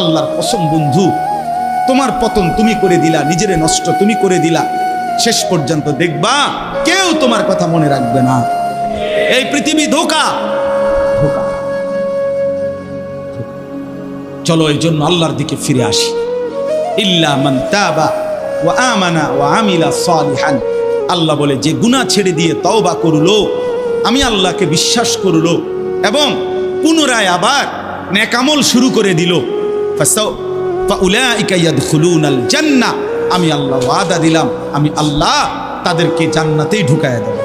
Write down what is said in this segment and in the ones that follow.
আল্লাহর কসম বন্ধু, তোমার পতন তুমি করে দিলা, নিজেরে নষ্ট তুমি করে দিলা। শেষ পর্যন্ত দেখবা কেউ তোমার কথা মনে রাখবে না। এই পৃথিবী ধোকা। চলো এই জন্য আল্লাহর দিকে ফিরে আসি। ইল্লা মান তাবা ওয়া আমানা ওয়া আমিলা সালিহান। আল্লাহ বলে, যে গুনাহ ছেড়ে দিয়ে তওবা করল, আমি আল্লাহকে বিশ্বাস করল এবং পুনরায় আবার নেকামল শুরু করে দিল। আমি আল্লাহ ওয়াদা দিলাম। আমি আল্লাহ তাদেরকে জান্নাতেই ঢুকায় দেব।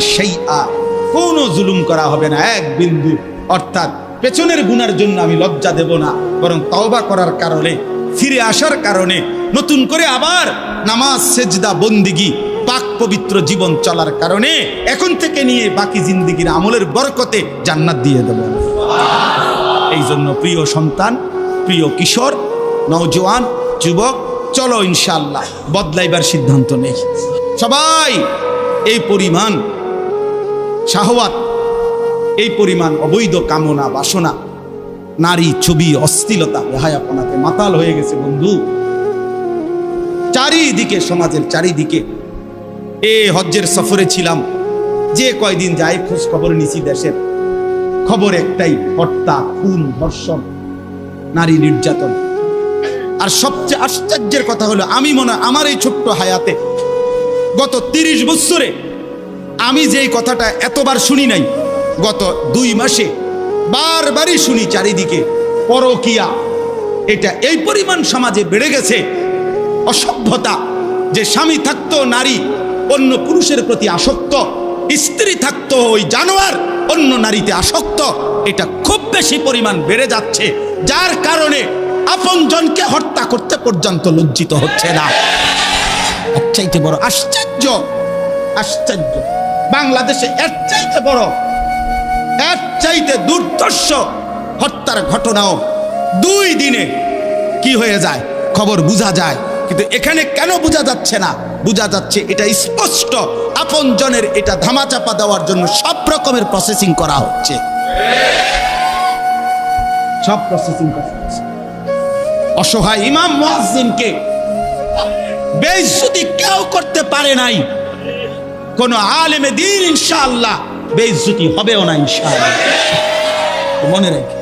শাইআ। কোনো জুলুম করা হবে না, এক বিন্দু। অর্থাৎ পেছনের গুনার জন্য আমি লজ্জা দেব না, বরং তওবা করার কারণে, ফিরে আসার কারণে, নতুন করে আবার নামাজ, সেজদা, বন্দিগি, পাক পবিত্র জীবন চলার কারণে, এখন থেকে নিয়ে বাকি জিন্দিগির আমলের বরকতে জান্নাত দিয়ে দেব। এই জন্য প্রিয় সন্তান, প্রিয় কিশোর, নওজোয়ান, যুবক, চলো ইনশাল্লাহ বদলাইবার সিদ্ধান্ত নেই। সবাই, এই পরিমাণ শাহওয়াত, এই পরিমাণ অবৈধ কামনা, বাসনা, নারী ছবি অস্থিলতা আপনাকে মাতাল হয়ে গেছে বন্ধু। চারিদিকে, সমাজের চারিদিকে, এ হজ্জের সফরে ছিলাম, যে কয়দিন যায় খোঁজ খবর নিছি দেশের। খবর একটাই হত্যা খুন, ধর্ষণ, নারী নির্যাতন। আর সবচেয়ে আশ্চর্যের কথা হলো, আমি মনে আমার এই ছোট্ট হায়াতে গত তিরিশ বছরে আমি যেই কথাটা এতবার শুনি নাই, গত দুই মাসে বারবারই শুনি চারিদিকে পরকিয়া। এটা এই পরিমাণ সমাজে বেড়ে গেছে, অসভ্যতা, যে স্বামী থাকতো নারী, অন্য পুরুষের প্রতি আসক্ত, স্ত্রী থাকতো ওই জানোয়ার অন্য নারীতে আসক্ত, এটা খুব বেশি পরিমাণ বেড়ে যাচ্ছে, যার কারণে আপনজনকে হত্যা করতে পর্যন্ত লজ্জিত হচ্ছে না। চাইতে বড় আশ্চর্য আশ্চর্য, বাংলাদেশে এর চাইতে বড়, এর চাইতে দুর্দর্শ হত্যার ঘটনাও দুই দিনে কি হয়ে যায়? খবর বোঝা যায়। কিন্তু এখানে কেন বোঝা যাচ্ছে না? বোঝা যাচ্ছে এটা স্পষ্ট। আপন জনের এটা ধামাচাপা দেওয়ার জন্য সব রকমের প্রসেসিং করা হচ্ছে। সব প্রসেসিং করা হচ্ছে। অসহায় ইমাম বেইজ্জতি কেউ করতে পারে নাই, কোন আলেমে দিন ইনশাআল্লাহ বেইজ্জতি হবেও না ইনশাআল্লাহ। মনে রেখে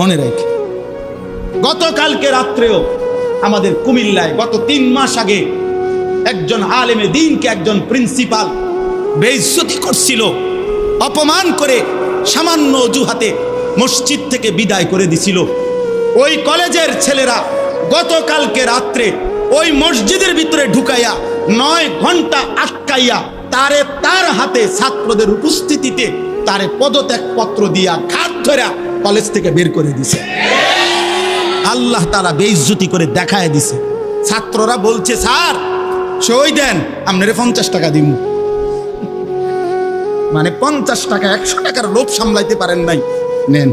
মনে রেখে। গতকালকে রাত্রেও আমাদের কুমিল্লায় গত তিন মাস আগে একজন আলেমে দিনকে একজন প্রিন্সিপাল বেইজ্জতি করছিল, অপমান করে সামান্য অজুহাতে মসজিদ থেকে বিদায় করে দিছিল। ওই কলেজের ছেলেরা গতকালকে রাত্রে ওই মসজিদের ভিতরে ঢুকাইয়া নয় ঘণ্টা আটকাইয়া তারে তার হাতে ছাত্রদের উপস্থিতিতে তারে পদত্যাগ পত্র দিয়া ঘাট ধরা কলেজ থেকে বের করে দিছে। আল্লাহ তারা বেইজ্জতি করে দেখায় দিছে। ছাত্ররা বলছে, স্যার, সই দেন, আপনারে পঞ্চাশ টাকা দিব মানে পঞ্চাশ টাকা, একশো টাকার লোভ সামলাইতে পারেন নাই। নেন,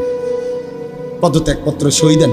পদত্যাগপত্র সই দেন।